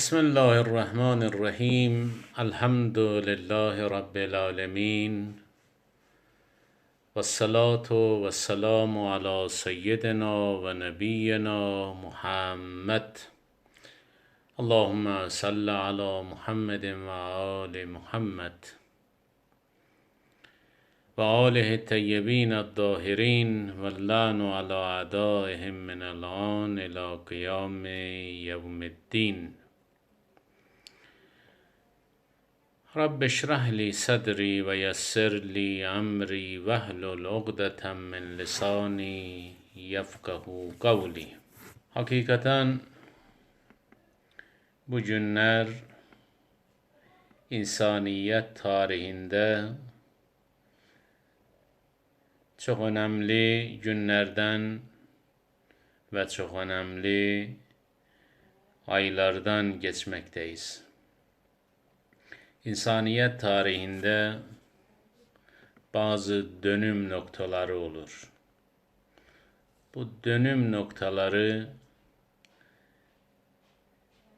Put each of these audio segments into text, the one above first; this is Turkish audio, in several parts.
بسم الله الرحمن الرحيم. الحمد لله رب العالمين. والصلاة والسلام على سيدنا ونبينا محمد. اللهم صل على محمد وآل محمد. وآله الطيبين الطاهرين. واللعن على أعدائهم من الآن إلى قيام يوم الدين. رب اشرح لي صدري ويسر لي أمري واحلل عقدة من lisani yefkahu kavli. Hakikaten bu günler insaniyet tarihinde çok önemli günlerden ve çok önemli aylardan geçmekteyiz. İnsaniyet tarihinde bazı dönüm noktaları olur. Bu dönüm noktaları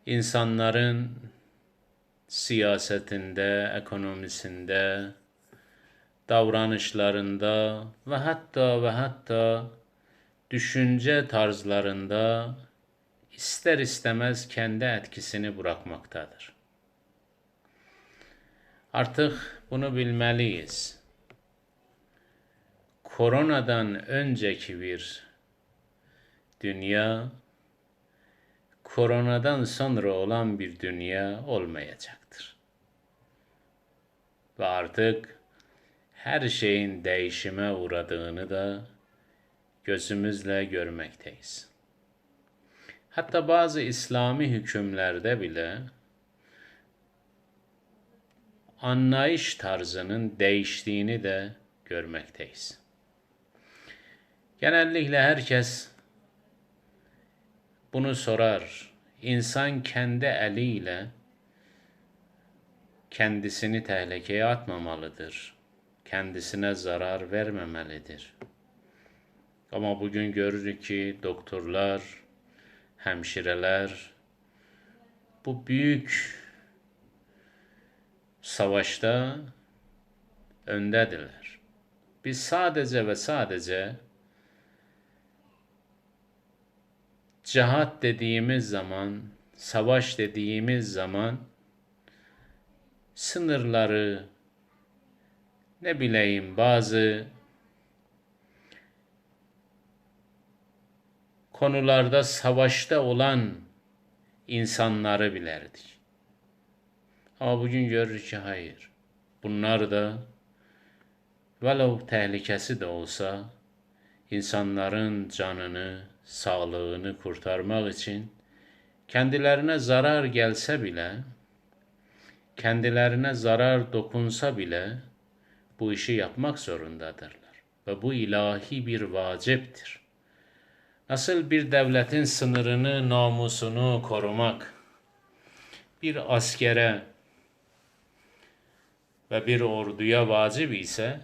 insanların siyasetinde, ekonomisinde, davranışlarında ve hatta ve hatta düşünce tarzlarında ister istemez kendi etkisini bırakmaktadır. Artık bunu bilmeliyiz. Koronadan önceki bir dünya, koronadan sonra olan bir dünya olmayacaktır. Ve artık her şeyin değişime uğradığını da gözümüzle görmekteyiz. Hatta bazı İslami hükümlerde bile anlayış tarzının değiştiğini de görmekteyiz. Genellikle herkes bunu sorar. İnsan kendi eliyle kendisini tehlikeye atmamalıdır. Kendisine zarar vermemelidir. Ama bugün görürük ki doktorlar, hemşireler bu büyük savaşta öndedirler. Biz sadece ve sadece cihat dediğimiz zaman, savaş dediğimiz zaman sınırları ne bileyim bazı konularda savaşta olan insanları bilerdik. Ama bugün görürük ki hayır. Bunlar da velev tehlikesi de olsa insanların canını, sağlığını kurtarmak için kendilerine zarar gelse bile, kendilerine zarar dokunsa bile bu işi yapmak zorundadırlar. Ve bu ilahi bir vaciptir. Nasıl bir devletin sınırını, namusunu korumak, bir askere ve bir orduya vacip ise,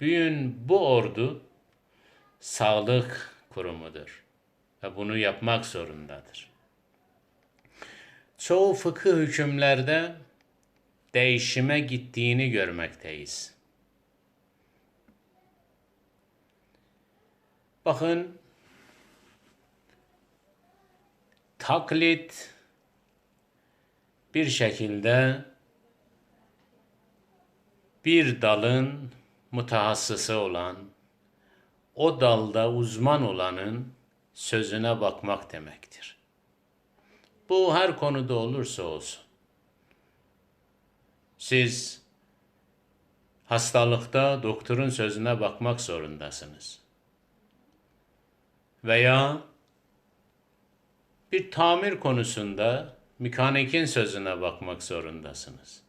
büyün bu ordu sağlık kurumudur ve bunu yapmak zorundadır. Çoğu fıkıh hükümlerde değişime gittiğini görmekteyiz. Bakın taklit bir şekilde bir dalın mutahassısı olan, o dalda uzman olanın sözüne bakmak demektir. Bu her konuda olursa olsun. Siz hastalıkta doktorun sözüne bakmak zorundasınız. Veya bir tamir konusunda mekanikin sözüne bakmak zorundasınız.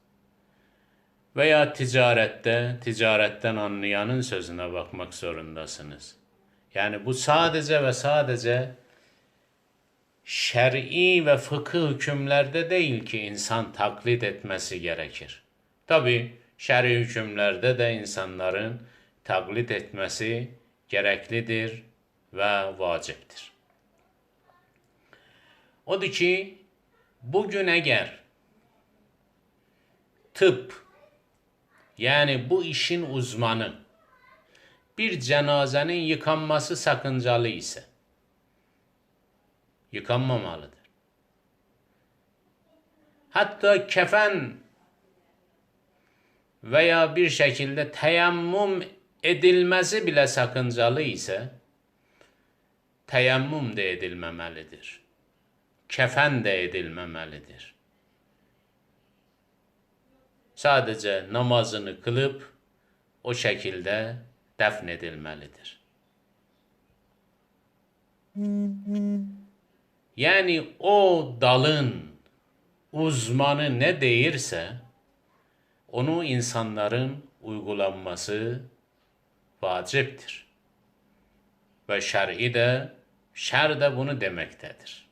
Veya ticarette, ticaretten anlayanın sözüne bakmak zorundasınız. Yani bu sadece ve sadece şer'i ve fıkıh hükümlerde değil ki insan taklit etmesi gerekir. Tabi şer'i hükümlerde de insanların taklit etmesi gereklidir ve vaciptir. Odur ki bugün eğer tıp yani bu işin uzmanı bir cenazenin yıkanması sakıncalı ise yıkanmamalıdır. Hatta kefen veya bir şekilde teyemmüm edilmesi bile sakıncalı ise teyemmüm de edilmemelidir. Kefen de edilmemelidir. Sadece namazını kılıp o şekilde defnedilmelidir. Yani o dalın uzmanı ne değilse onu insanların uygulanması vaciptir. Ve şer'i de, şer de bunu demektedir.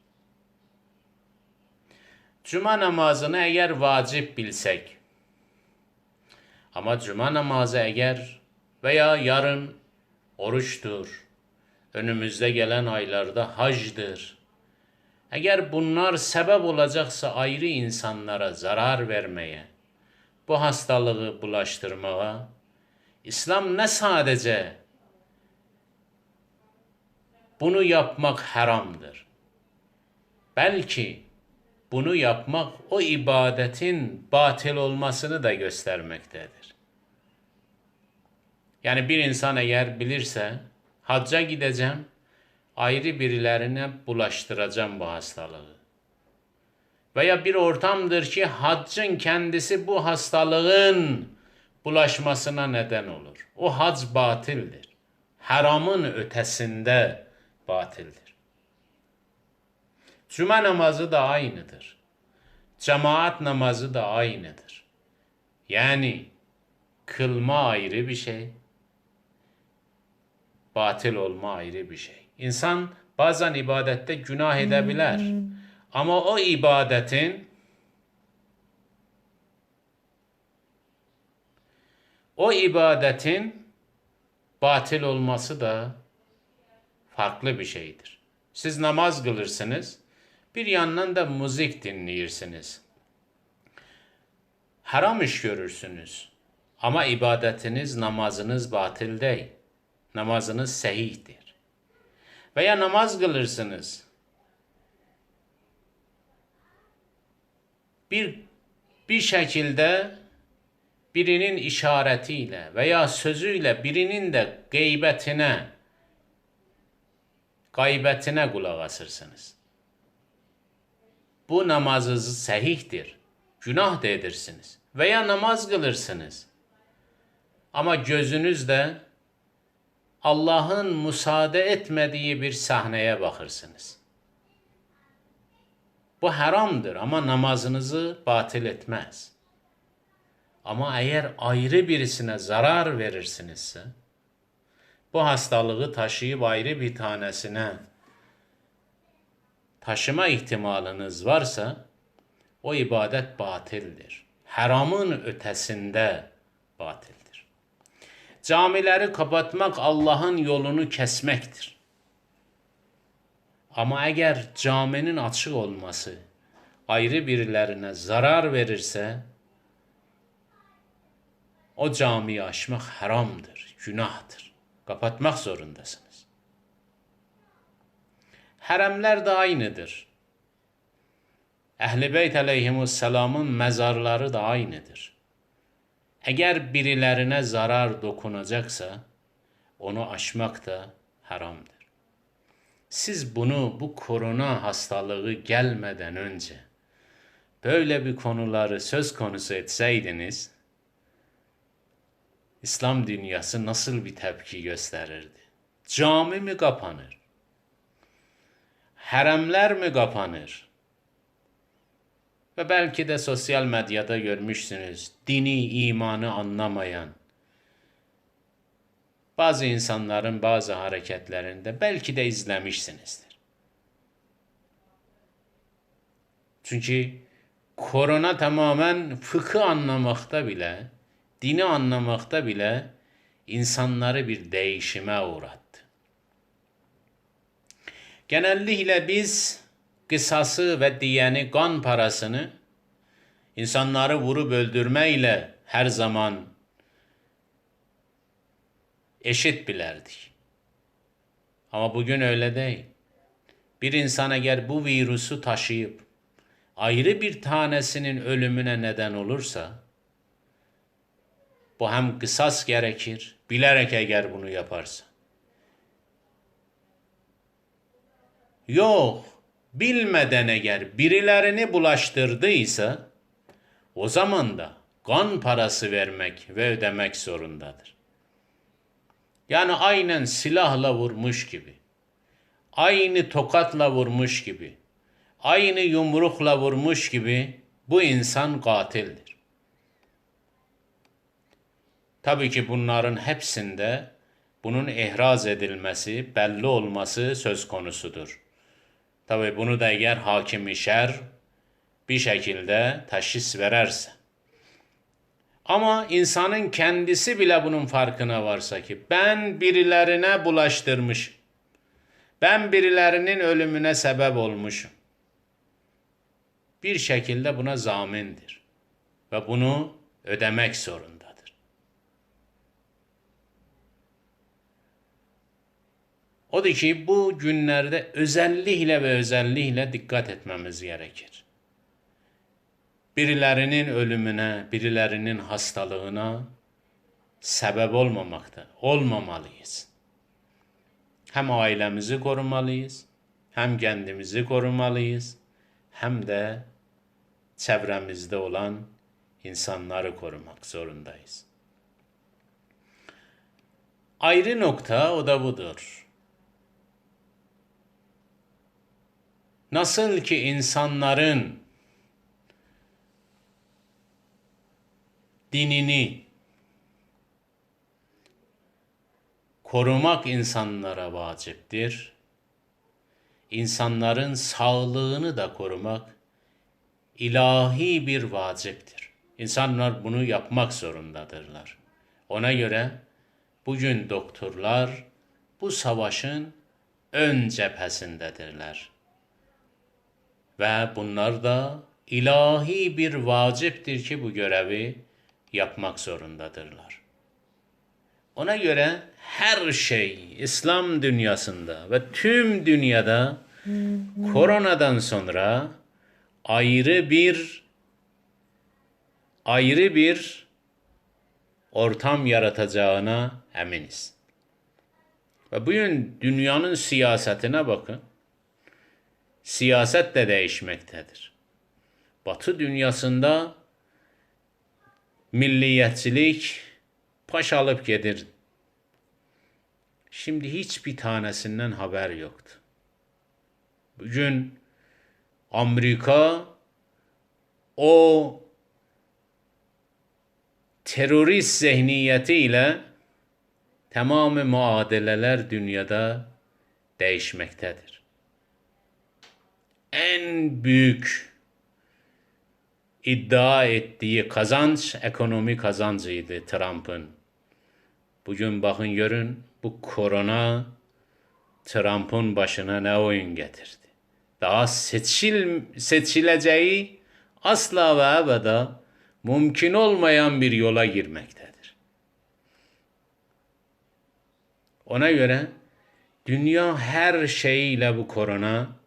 Cuma namazını eğer vacip bilsek, ama cuma namazı eğer veya yarın oruçtur, önümüzde gelen aylarda hacdır, eğer bunlar sebep olacaksa ayrı insanlara zarar vermeye, bu hastalığı bulaştırmaya, İslam ne sadece bunu yapmak haramdır. Belki bunu yapmak o ibadetin batil olmasını da göstermektedir. Yani bir insan eğer bilirse hacca gideceğim, ayrı birilerine bulaştıracağım bu hastalığı. Veya bir ortamdır ki haccın kendisi bu hastalığın bulaşmasına neden olur. O hac batildir. Haramın ötesinde batildir. Cuma namazı da aynıdır. Cemaat namazı da aynıdır. Yani kılma ayrı bir şey, batil olma ayrı bir şey. İnsan bazen ibadette günah edebilir. Ama o ibadetin o ibadetin batil olması da farklı bir şeydir. Siz namaz kılırsınız, bir yandan da müzik dinleyirsiniz. Haram iş görürsünüz. Ama ibadetiniz, namazınız batil değil. Namazınız sehihtir. Veya namaz kılırsınız. Bir bir şekilde birinin işaretiyle veya sözüyle birinin de gıybetine gaybetine kulak asırsınız. Bu namazınız sehihtir. Günah da edersiniz. Veya namaz kılırsınız. Ama gözünüzde Allah'ın müsaade etmediği bir sahneye bakırsınız. Bu haramdır ama namazınızı batil etmez. Ama eğer ayrı birisine zarar verirsinizse, bu hastalığı taşıyıp ayrı bir tanesine taşıma ehtimalınız varsa o ibadət batildir. Həramın ötəsində batildir. Camiləri kapatmaq Allahın yolunu kəsməkdir. Amma əgər caminin açıq olması ayrı birilərinə zarar verirsə, o camiyi aşmaq haramdır, günahdır. Kapatmaq zorundasınız. Haremler de aynıdır. Ehl-i Beyt aleyhimusselamın mezarları da aynıdır. Eğer birilerine zarar dokunacaksa onu aşmak da haramdır. Siz bunu bu korona hastalığı gelmeden önce böyle bir konuları söz konusu etseydiniz İslam dünyası nasıl bir tepki gösterirdi? Cami mi kapanır? Haremler mi kapanır? Ve belki de sosyal medyada görmüşsünüz dini imanı anlamayan bazı insanların bazı hareketlerinde belki de izlemişsinizdir. Çünkü korona tamamen fıkı anlamakta bile, dini anlamakta bile insanları bir değişime uğrattı. Genellikle biz kısası ve diyeni kan parasını insanları vurup öldürmeyle her zaman eşit bilerdik. Ama bugün öyle değil. Bir insan eğer bu virüsü taşıyıp ayrı bir tanesinin ölümüne neden olursa bu hem kısas gerekir, bilerek eğer bunu yaparsa. Yok, bilmeden eğer birilerini bulaştırdıysa o zaman da kan parası vermek ve ödemek zorundadır. Yani aynen silahla vurmuş gibi, aynı tokatla vurmuş gibi, aynı yumrukla vurmuş gibi bu insan katildir. Tabii ki bunların hepsinde bunun ihraz edilmesi, belli olması söz konusudur. Tabii bunu da eğer hakim şer bir şekilde teşhis vererse. Ama insanın kendisi bile bunun farkına varsa ki ben birilerine bulaştırmış. Ben birilerinin ölümüne sebep olmuşum. Bir şekilde buna zamindir. Ve bunu ödemek zorundadır. O da ki bu günlerde özellikle ve özellikle dikkat etmemiz gerekir birilerinin ölümüne, birilerinin hastalığına sebep olmamakta, olmamalıyız. Hem ailemizi korumalıyız, hem kendimizi korumalıyız, hem de çevremizde olan insanları korumak zorundayız. Ayrı nokta o da budur. Nasıl ki insanların dinini korumak insanlara vaciptir. İnsanların sağlığını da korumak ilahi bir vaciptir. İnsanlar bunu yapmak zorundadırlar. Ona göre bugün doktorlar bu savaşın ön cephesindedirler. Ve bunlar da ilahi bir vaciptir ki bu görevi yapmak zorundadırlar. Ona göre her şey İslam dünyasında ve tüm dünyada koronadan sonra ayrı bir ayrı bir ortam yaratacağına eminiz. Ve bugün dünyanın siyasetine bakın. Siyaset de değişmektedir. Batı dünyasında milliyetçilik paş alıp gelir. Şimdi hiçbir tanesinden haber yoktu. Bugün Amerika o terörist zihniyetiyle tamamı muadeleler dünyada değişmektedir. En büyük iddia ettiği kazanç ekonomi kazancıydı Trump'ın. Bugün bakın görün bu korona Trump'ın başına ne oyun getirdi. Daha seçil, seçileceği asla ve ebeda mümkün olmayan bir yola girmektedir. Ona göre dünya her şeyiyle bu korona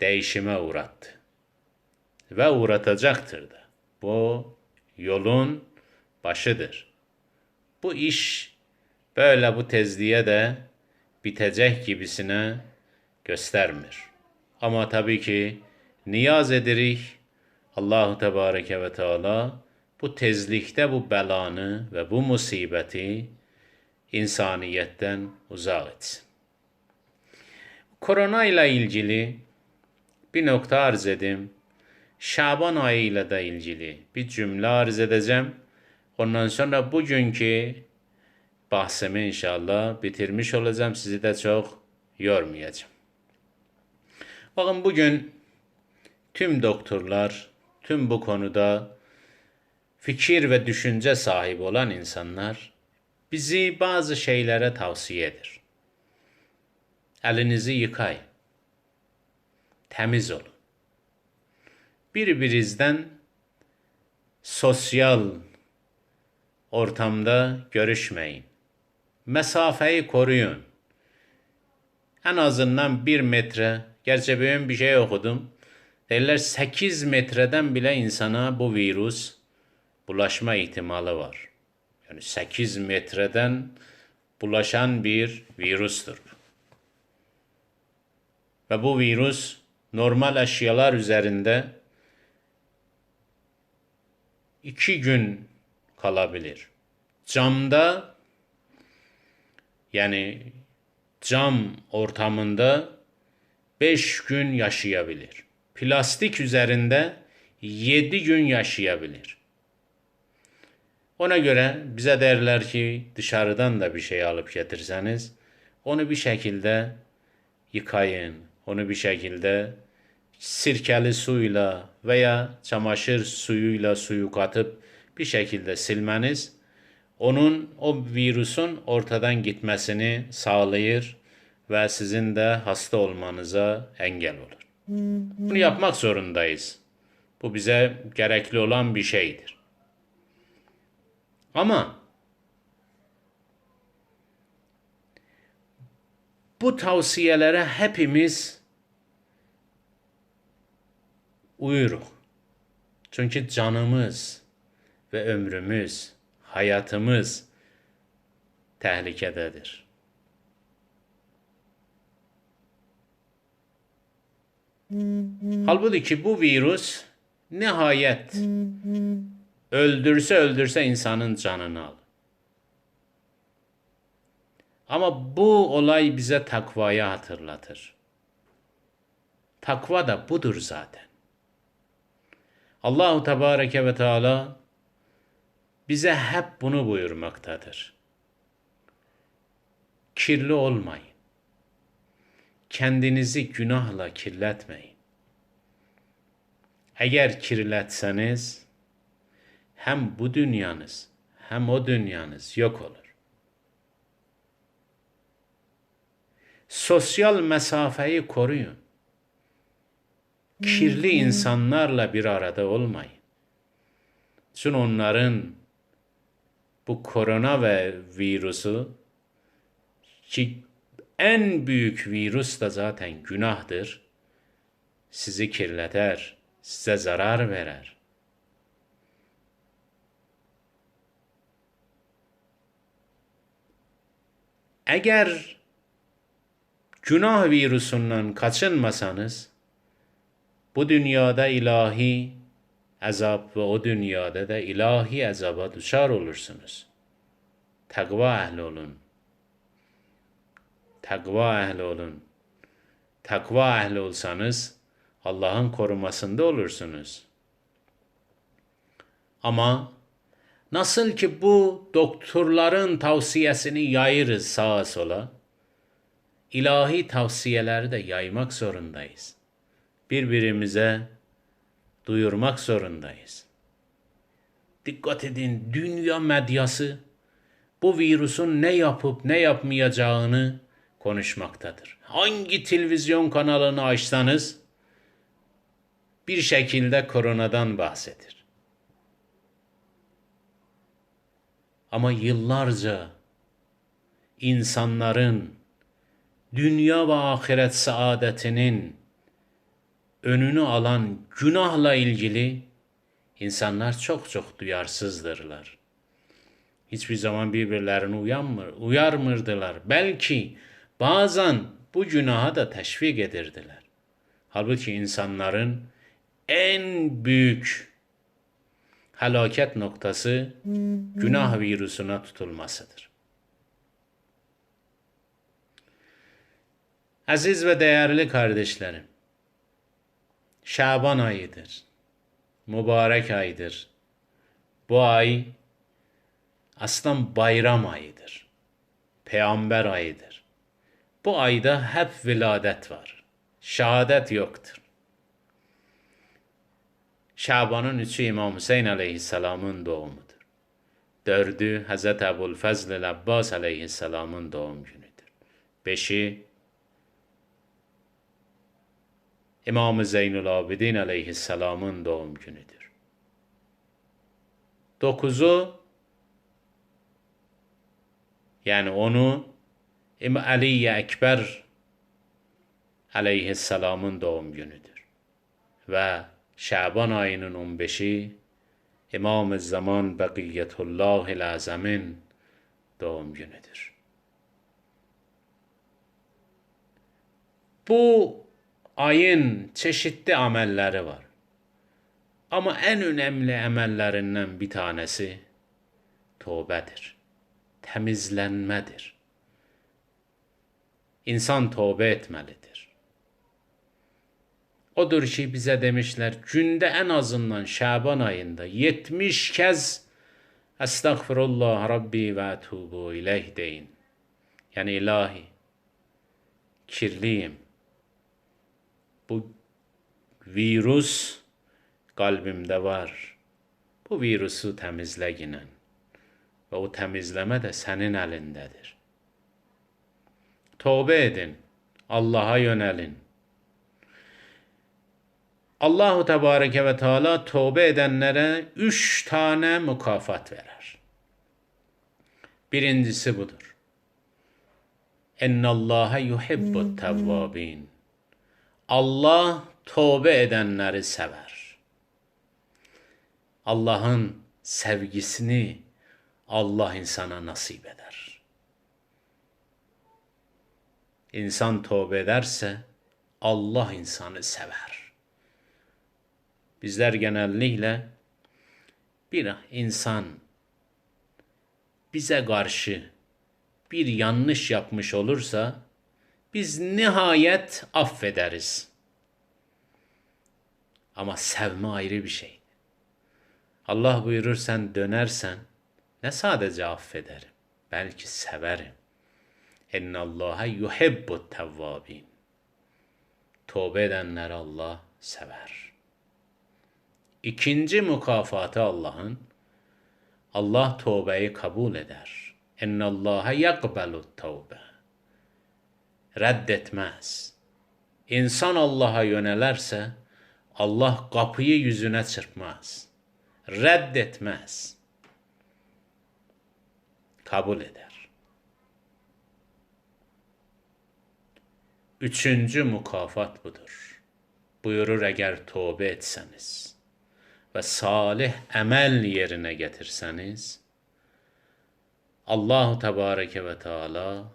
değişime uğrattı ve uğratacaktır da. Bu yolun başıdır. Bu iş böyle bu tezliğe de bitecek gibisine göstermir. Ama tabii ki niyaz ederik Allahu Tebareke ve Teala bu tezlikte bu belanı ve bu musibeti insaniyetten uzak etsin. Korona ile ilgili bir nokta arz edeyim. Şaban ayıyla da ilgili bir cümle arz edeceğim. Ondan sonra bugünkü bahsimi inşallah bitirmiş olacağım. Sizi de çok yormayacağım. Bakın bugün tüm doktorlar, tüm bu konuda fikir ve düşünce sahibi olan insanlar bizi bazı şeylere tavsiye eder. Elinizi yıkayın. Temiz olun. Birbirinizden sosyal ortamda görüşmeyin. Mesafeyi koruyun. En azından bir metre, gerçi ben bir şey okudum. Derler 8 metreden bile insana bu virüs bulaşma ihtimali var. Yani 8 metreden bulaşan bir virüstür. Ve bu virüs normal eşyalar üzerinde iki gün kalabilir. Camda yani cam ortamında beş gün yaşayabilir. Plastik üzerinde yedi gün yaşayabilir. Ona göre bize derler ki dışarıdan da bir şey alıp getirseniz onu bir şekilde yıkayın. Onu bir şekilde sirkeli suyla veya çamaşır suyuyla suyu katıp bir şekilde silmeniz onun o virüsün ortadan gitmesini sağlayır ve sizin de hasta olmanıza engel olur. Bunu yapmak zorundayız. Bu bize gerekli olan bir şeydir. Ama bu tavsiyelere hepimiz uyuruz. Çünkü canımız ve ömrümüz, hayatımız tehlikededir. Halbuki bu virüs nihayet öldürse öldürse insanın canını al. Ama bu olay bize takvayı hatırlatır. Takva da budur zaten. Allahu Tebareke ve Teala bize hep bunu buyurmaktadır. Kirli olmayın. Kendinizi günahla kirletmeyin. Eğer kirletseniz hem bu dünyanız hem o dünyanız yok olur. Sosyal mesafeyi koruyun. Kirli insanlarla bir arada olmayın. Çünkü onların bu korona ve virüsü ki en büyük virüs de zaten günahdır. Sizi kirleter, size zarar verer. Eğer günah virüsünden kaçınmasanız bu dünyada ilahi azap ve o dünyada da ilahi azaba düşar olursunuz. Takva ehli olun. Takva ehli olun. Takva ehli olsanız Allah'ın korumasında olursunuz. Ama nasıl ki bu doktorların tavsiyesini yayırız sağa sola, ilahi tavsiyeleri de yaymak zorundayız. Birbirimize duyurmak zorundayız. Dikkat edin, dünya medyası bu virüsün ne yapıp ne yapmayacağını konuşmaktadır. Hangi televizyon kanalını açsanız bir şekilde koronadan bahsedir. Ama yıllarca insanların dünya ve ahiret saadetinin önünü alan günahla ilgili insanlar çok duyarsızdırlar. Hiçbir zaman birbirlerini uyanmır, uyarmırdılar. Belki bazen bu günaha da teşvik edirdiler. Halbuki insanların en büyük helaket noktası günah virüsüne tutulmasıdır. Aziz ve değerli kardeşlerim, Şaban ayıdır. Mübarek aydır. Bu ay aslan bayram ayıdır. Peygamber ayıdır. Bu ayda hep viladet var. Şehadet yoktur. Şaban'ın üçü İmam Hüseyin aleyhisselamın doğumudur. Dördü Hz. Ebu'l-Fazl Abbas aleyhisselamın doğum günüdür. Beşi İmam-ı Zeynül Abidin aleyhisselamın doğum günüdür. Dokuzu yani onu İmam Ali Ekber aleyhisselamın doğum günüdür. Ve Şaban ayının 15'i İmam-ı Zaman Bekiyetullah Azam'ın doğum günüdür. Bu ayın çeşitli amelleri var. Ama en önemli emellerinden bir tanesi tövbedir. Temizlenmedir. İnsan tövbe etmelidir. Odur ki bize demişler günde en azından Şaban ayında 70 kez Estağfirullah Rabbi ve etubu ileyh deyin. Yani ilahi kirliyim. Bu virüs kalbimde var. Bu virüsü temizle yine. Ve o temizleme de senin elindedir. Tövbe edin. Allah'a yönelin. Allahu Tebareke ve Teala tövbe edenlere üç tane mukafat verer. Birincisi budur. Ennallâhe yuhibbut tevvabin. Allah tövbe edenleri sever. Allah'ın sevgisini Allah insana nasip eder. İnsan tövbe ederse Allah insanı sever. Bizler genellikle bir insan bize karşı bir yanlış yapmış olursa biz nihayet affederiz. Ama sevme ayrı bir şey. Allah buyurur sen dönersen ne sadece affederim, belki severim. Ennallaha yuhibbut tevvabin. Tövbe edenler Allah sever. İkinci mükafatı Allah'ın Allah tövbeyi kabul eder. Ennallaha yakbelut tövbe. Reddetmez. İnsan Allah'a yönelerse Allah kapıyı yüzüne çırpmaz. Reddetmez. Kabul eder. Üçüncü mukafat budur. Buyurur eğer tövbe etseniz ve salih emel yerine getirseniz Allahu Tebareke ve Teala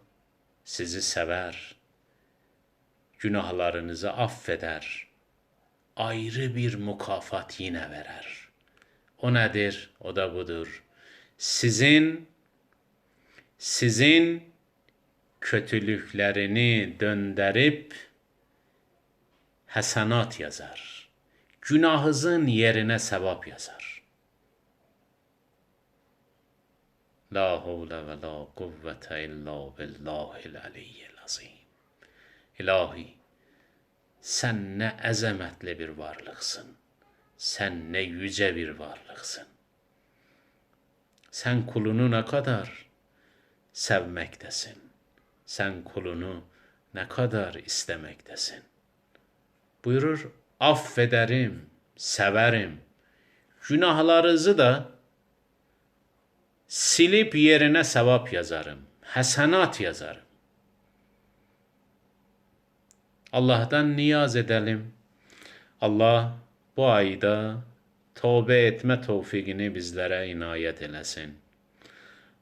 sizi sever, günahlarınızı affeder, ayrı bir mukafat yine verer. O nedir? O da budur. Sizin sizin kötülüklerini döndürüp hasenat yazar. Günahınızın yerine sevap yazar. La havle ve la kuvvete illa billahil aliyyil azim. İlahi, sen ne ezemetli bir varlıksın. Sen ne yüce bir varlıksın. Sen kulunu ne kadar sevmektesin. Sen kulunu ne kadar istemektesin. Buyurur, affederim, severim. Günahlarınızı da silip yerine sevap yazarım. Hasenat yazarım. Allah'tan niyaz edelim. Allah bu ayda tövbe etme tevfikini bizlere inayet eləsin.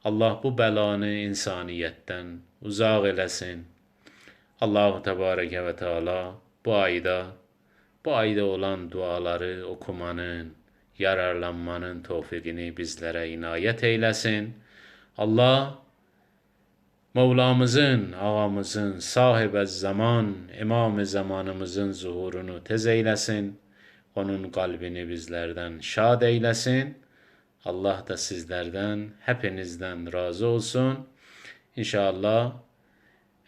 Allah bu belanı insaniyetten uzak eləsin. Allahu Tebareke ve Teala bu ayda bu ayda olan duaları okumanın, yararlanmanın tevfikini bizlere inayet eylesin. Allah Mevlamızın, ağamızın, sahibe zaman, imam zamanımızın zuhurunu tez eylesin. Onun kalbini bizlerden şad eylesin. Allah da sizlerden, hepinizden razı olsun. İnşallah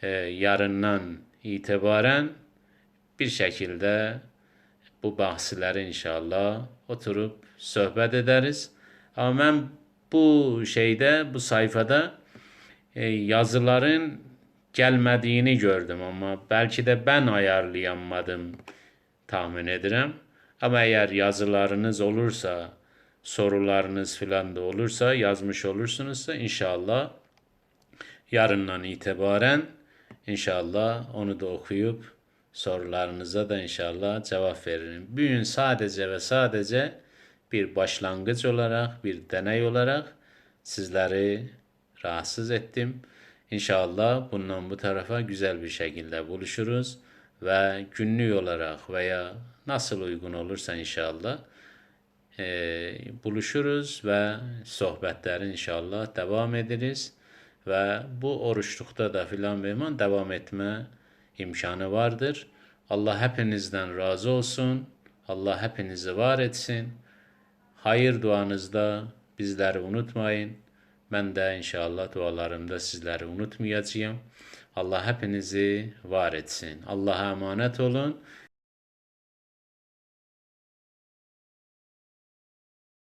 e, yarından itibaren bir şekilde bu bahsləri inşallah oturup söhbət ederiz. Ama mən bu şeyde, bu sayfada e, yazıların gelmediğini gördüm ama belki de ben ayarlayamadım. tahmin edirəm. Amma əgər yazılarınız olursa, sorularınız filan da olursa, yazmış olursunuzsa inşallah yarından itibaren inşallah onu da okuyup sorularınıza da inşallah cevap veririm. Bugün sadece ve sadece bir başlangıç olarak, bir deney olarak sizleri rahatsız ettim. İnşallah bundan bu tarafa güzel bir şekilde buluşuruz ve günlük olarak veya nasıl uygun olursa inşallah e, buluşuruz ve sohbetler inşallah devam ederiz ve bu oruçlukta da filan beman devam etme imkanı vardır. Allah hepinizden razı olsun. Allah hepinizi var etsin. Hayır duanızda bizleri unutmayın. Ben de inşallah dualarımda sizleri unutmayacağım. Allah hepinizi var etsin. Allah'a emanet olun